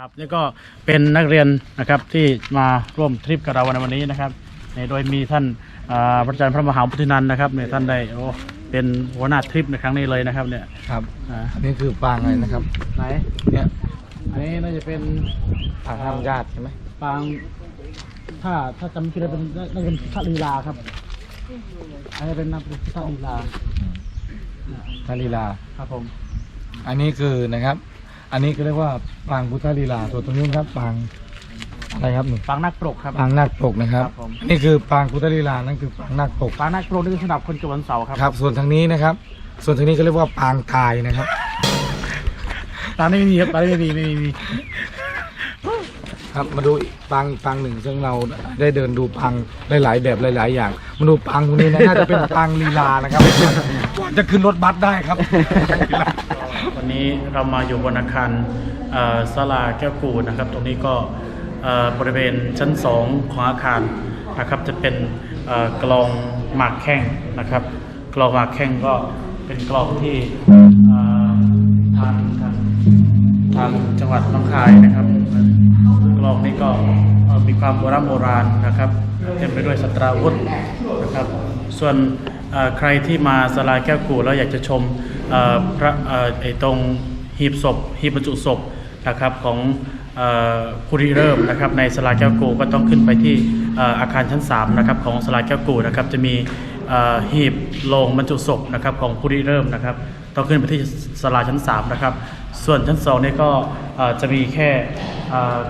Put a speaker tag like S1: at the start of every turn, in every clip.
S1: ครับนี่ก็เป็นนักเรียนนะครับที่มาร่วมทริปกับเราในวันนี้นะครับเนี่ยโดยมีท่านอ่าพระอาจารย์พระมหาพุทธินันท์นะครับเนี่ยท่านได้โอ้เป็นหัวหน้าทริปในครั้งนี้เลยนะครับเนี่ย
S2: ครับ
S1: อ่า
S2: อันนี้คือปางอะไรนะครับ
S1: ไหน
S2: เนี่ย
S1: อันนี้น่าจะเป็น
S2: ปางห้ามญาติใช่ไหม
S1: ปางถ้าถ้าจำไม่ผิดเป็นน่าจะเป็นพระลีลาครับอันนี้เป็นนับเป็นพระลีลา
S2: ทาลีลา
S1: ครับผม
S2: อันนี้คือนะครับ อันนี้ก็เรียกว่าปางพุทธลีลาตัวตรงนู้นครับปางอะไรครับนี่
S1: ปางนักปรกครับ
S2: ปางนาคปกนะครับ
S1: ครับผม
S2: อันนี่คือปางพุทธลีลานั่นคือปางนาคปก
S1: ปางนักปรกนี่คือสำหรับคนเกิดวันเสาร์ครับ
S2: ครับ ส่วนทางนี้นะครับ ส่วนทางนี้ก็เรียกว่าปางตายนะครับ
S1: ปางนี้ไม่มีครับปางนี้ไม่มีไม่มีไม่มี
S2: ครับมาดูอีกปางอีกปางหนึ่งซึ่งเราได้เดินดูปางหลายๆแบบหลาย ๆ อย่าง มาดูปางตรงนี้นะน่าจะเป็นปางลีลานะครับ ก่อนจะขึ้นรถบัสได้ครับ
S1: วันนี้เรามาอยู่บนอาคารเอ่อศาลาแก้วกูดนะครับ ตรงนี้ก็บริเวณชั้น 2 ของอาคารนะครับ จะเป็นกลองหมากแข้งนะครับกลองหมากแข้งก็เป็นกลองที่ทางทางทางจังหวัดน้องคายนะครับกลองนี้ก็มีความโบราณโบราณนะครับเต็มไปด้วยสตราวุธนะครับ ส่วน ใครที่มาสลาแก้วกูแล้วอยากจะชมพระไอตรงหีบศพหีบบรรจุศพนะครับของเอ่อผู้ริเริ่มนะครับในสลาแก้วกูก็ต้องขึ้นไปที่อาคารชั้น3นะครับของสลาแก้วกูนะครับจะมีหีบโลงบรรจุศพนะครับของผู้ริเริ่มนะครับต้องขึ้นไปที่สลาชั้น3นะครับส่วนชั้น2นี่ก็จะมีแค่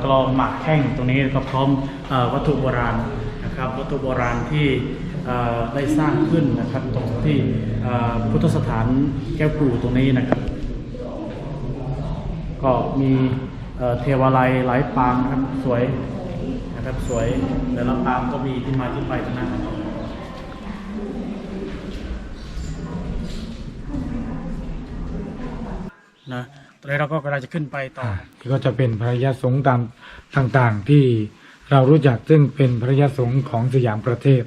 S1: กลองหมากแข้งตรงนี้ก็พร้อมเอ่อวัตถุโบราณ นะครับวัตถุโบราณที่ได้สร้างขึ้นนะครับตรงที่พุทธสถานแก้วกู่ตรงนี้นะครับ ก็มีเทวาลัยหลายปางครับสวยนะครับสวยแต่ละปางก็มีที่มาที่ไปทั้งนั้นนะครับนะตอนนี้เราก็กำลังจะขึ้นไปต่อ
S2: ที่ก็จะเป็นพระยาสงฆ์ตามต่างๆที่ เรารู้จักซึ่งเป็นพระยาสงฆ์ของสยามประเทศ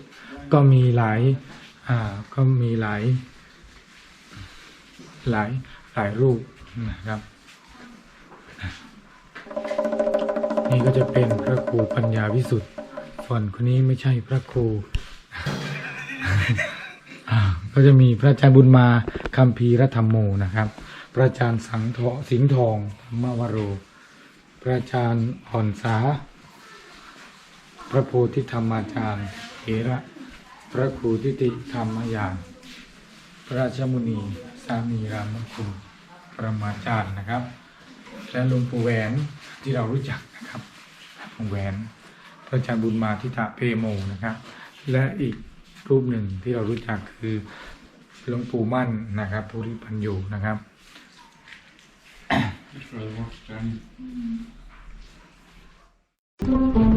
S2: ก็มีหลายอ่าก็มีหลาย หลายหลายรูปนะครับ นี่ก็จะเป็นพระครูปัญญาวิสุทธิ์ส่วนคนนี้ไม่ใช่พระครูอ่าก็จะมีพระอาจารย์บุญมาคัมภีรธรรมโมนะครับ พระอาจารย์สังทอสิงห์ทองธรรมวโร พระอาจารย์อ่อนสา ระโพธิธรรมาจารย์เถระพระครูทิติธรรมยานพระราชมุนีสามีรามคุณประมาจารย์นะครับ และหลวงปู่แหวนที่เรารู้จักนะครับหลวงแหวนพระอาจารย์บุญมาทิตะเพโมนะครับ และอีกรูปหนึ่งที่เรารู้จักคือหลวงปู่มั่นนะครับภูริพันยูนะครับ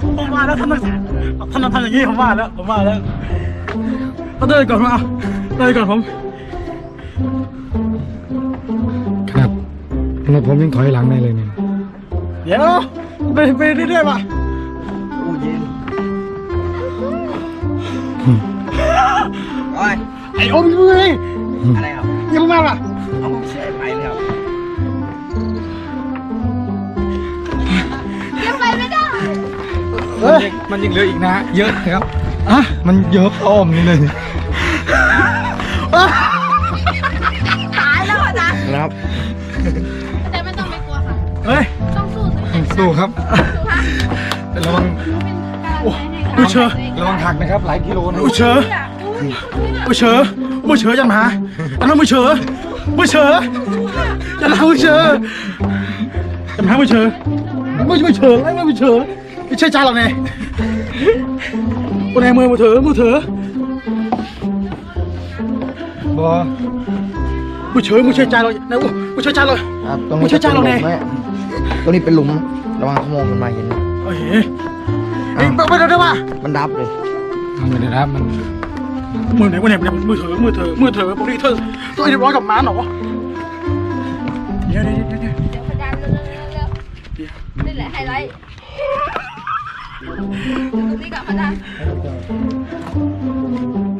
S1: ผมมาแล้วท่านท่านทำอย่างนี้ผมมาแล้วผมมาแล้วก็เดินก่อนมาเดินก่อนผม
S2: ครับแล้วผมยังถอยหลังได้เลยเนี่ย
S1: เดี๋ยวไปไปเรื่อยๆมาอู้เย็น
S3: โอ้ย
S1: ไอ้อมยังไง
S3: อะไรครั
S1: มั
S2: นยังเหลืออีกนะเยอะนะครับ
S1: อะ
S2: มันเยอะอ้อมนี่เลย
S4: ตายแล้วอะนะ
S2: ครับ
S4: แต่ไม่ต้องไปกลัวค่ะ
S1: เฮ้ย
S4: ต้องสู้ตัวเอง
S2: สู้ครับ
S4: สู้ค่ะ
S2: แต่ระวัง
S4: เป็นกำลังใจให้ค่ะ
S1: โอ้เชื่อ
S2: ระวังหักนะครับ หลายกิโลนะ
S1: อู้เชอ
S4: อุ้ย
S1: อู้เชออู้เชอยังมาอันนั้นอู้เชออู้เชอจะลาอู้เชอจะมาอู้เชอไม่ไม่เชอไม่ไม่เชอ ไม่ใช่จ้าหรอกเนี่ยคนไหนมือมือเถอะมือเถอะ
S2: บอ
S1: มือเฉยมือเฉยใจเราไหนอู้มือเฉยใจเรา
S3: ครับตรง
S1: ไม่
S3: นี้
S1: ใช่จ้าเราแน่
S3: ตรงนี้เป็นหลุมระวังขโมยมันมาเห็น
S1: โอ้ยเอ้ยไปไปเดี๋ยวเดี๋ยวมา
S3: มันดับเลย
S2: ทำไงนะครับมัน
S1: มือไหนมือไหนมือเถอะมือเถอะมือเถอะพวกนี้เธอตัวไอ้เรียบร้อยกับม้าเหรอ
S4: นี้กับพยาน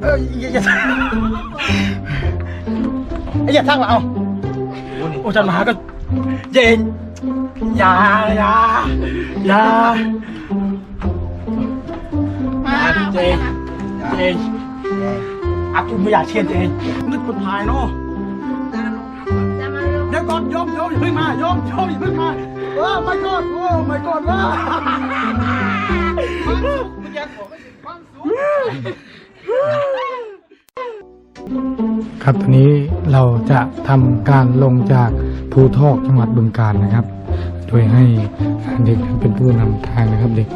S1: เอ้ยอย่าอย่าอย่าทักมาเอาโอ้จันมหาก็
S3: เจนอย่าอย่าอย่า
S4: มา
S3: เจนเจนอากูไม่อยากเชียร์เจนนึกคนพายเนาะ
S4: เดี๋
S3: ยวก่อนโยมโยมอย่าเพิ่งมาโยมโยมอย่าเพิ่งมาเออไม่กอดโอ้ไม่กอดว่า มสุขมันยังบอกไม่ถึงความสุข
S2: ครับตอนนี้เราจะทำการลงจากภูทอกจังหวัดบึงกาฬนะครับ โดยให้เด็กเป็นผู้นำทางนะครับเด็ก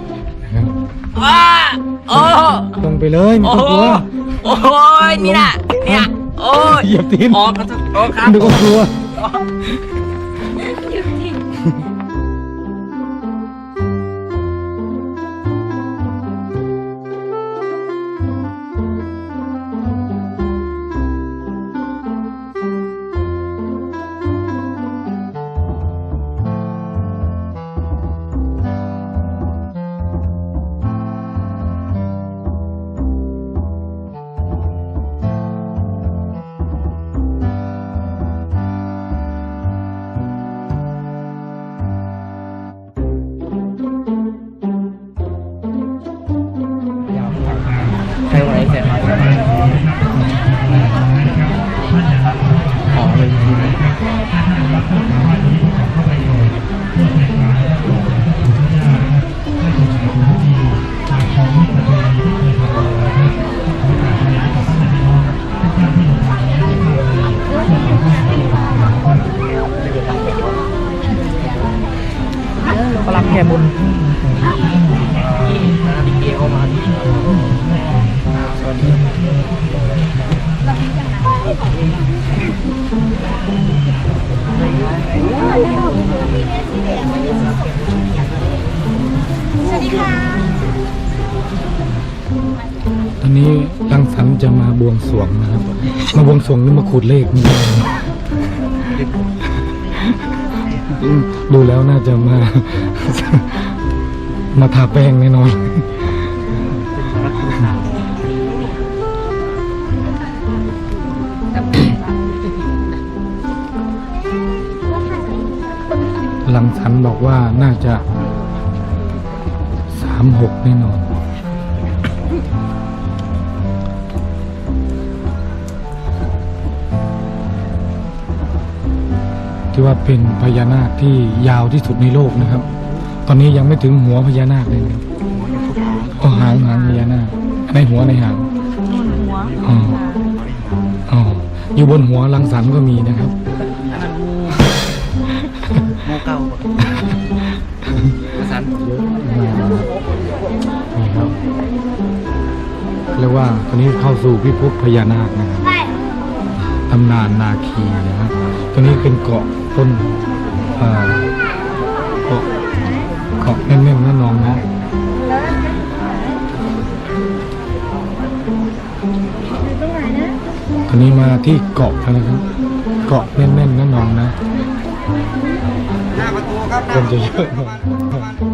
S2: นะครับ
S5: ว้าโอ้
S2: ลงไปเลยไม่
S5: โอ้
S2: ต้องกลัว
S5: โอ้ยนี่น่ะเนี่ยโอ้ย
S2: เหยียบตีน
S5: ออกกันทุกโอ้ครับ
S2: ไม่ต้องกลัว
S3: เลยก็รับแค่บน
S2: ตอนนี้รังสรรค์จะมาบวงสรวงนะครับ มาบวงสรวงหรือมาขูดเลขนี่ ดูแล้วน่าจะมา มาทาแป้งแน่นอน นบอกว่าน่าจะสามหกแน่นอน ที่ว่าเป็นพญานาคที่ยาวที่สุดในโลกนะครับ ตอนนี้ยังไม่ถึงหัวพญานาคเลยนะครับอ๋อหางหางพญานาคในหัวในหางอ๋ออ๋ออยู่บนหัวลังสันก็มีนะครับ
S3: โมเก่าภาษา
S2: นี่ครับเรียกว่าตอนนี้เข้าสู่พิภพพญานาคนะครับตำนานนาคีนะครับตัวนี้เป็นเกาะต้นเอ่อเกาะเกาะแน่นๆนะน้องนะตอนนี้มาที่เกาะแล้วนะครับ เกาะแน่นๆนะน้องนะ
S3: หน้าป